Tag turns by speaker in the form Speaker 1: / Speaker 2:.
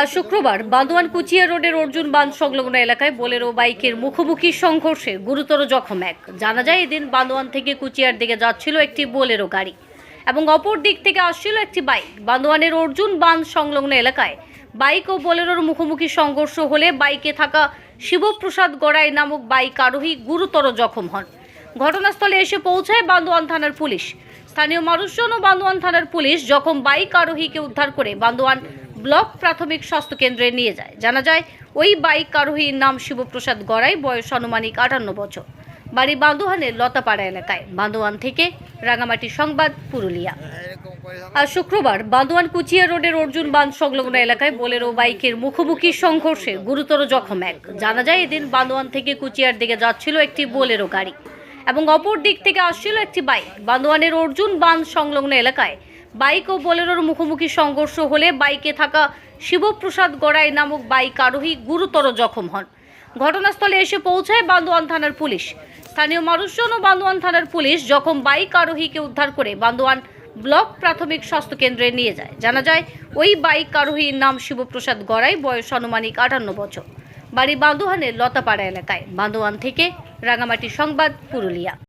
Speaker 1: আজ শুক্রবার বান্দোয়ান কুচিয়া রোডের অর্জুন বাঁধ সংলগ্ন এলাকায় বোলেরো বাইকের মুখোমুখি সংঘর্ষে গুরুতর জখম এক। জানা যায়, এদিন বান্দোয়ান থেকে কুচিয়ার দিকে যাচ্ছিল একটি বোলেরো গাড়ি এবং অপর দিক থেকে আসছিল একটি বাইক। বান্দোয়ানের অর্জুন বাঁধ সংলগ্ন এলাকায় বাইক ও বোলেরোর মুখোমুখি সংঘর্ষ হলে বাইকে থাকা শিবপ্রসাদ গড়াই নামক বাইক আরোহী গুরুতর জখম হন। ঘটনাস্থলে এসে পৌঁছায় বান্দোয়ান থানার পুলিশ। স্থানীয় মানুষজন ও বান্দোয়ান থানার পুলিশ যখন বাইক আরোহীকে উদ্ধার করে বান্দোয়ান ব্লক প্রাথমিক স্বাস্থ্য কেন্দ্রে নিয়ে যায়। জানা যায়, ওই বাইক আরোহীর নাম শিবপ্রসাদ গড়াই, বয়স আনুমানিক আটান্ন বছর। বাড়ি বান্দোয়ানের লতাপাড়া এলাকায়। বান্দোয়ান থেকে রাঙামাটি সংবাদ, পুরুলিয়া। আজ শুক্রবার বান্দোয়ান কুচিয়া রোডের অর্জুন বাঁধ সংলগ্ন এলাকায় বোলেরো বাইকের মুখোমুখি সংঘর্ষে গুরুতর জখম এক। জানা যায়, এদিন বান্দোয়ান থেকে কুচিয়ার দিকে যাচ্ছিল একটি বোলেরো গাড়ি এবং অপর দিক থেকে আসছিল একটি বাইক। বান্দোয়ানের অর্জুন বাঁধ সংলগ্ন এলাকায় বাইক ও বোলেরোর মুখোমুখি সংঘর্ষ হলে বাইকে থাকা শিবপ্রসাদ গড়াই নামক বাইক আরোহী গুরুতর জখম হন। ঘটনাস্থলে এসে পৌঁছায় বান্দোয়ান থানার পুলিশ। স্থানীয় মানুষজন ও বান্দোয়ান থানার পুলিশ যখন বাইক আরোহীকে উদ্ধার করে বান্দোয়ান ব্লক প্রাথমিক স্বাস্থ্য কেন্দ্রে নিয়ে যায়। জানা যায়, ওই বাইক আরোহীর নাম শিবপ্রসাদ গড়াই, বয়স আনুমানিক আটান্ন বছর। বাড়ি বান্দোয়ানের লতাপাড়া এলাকায়। বান্দোয়ান থেকে রাঙামাটি সংবাদ, পুরুলিয়া।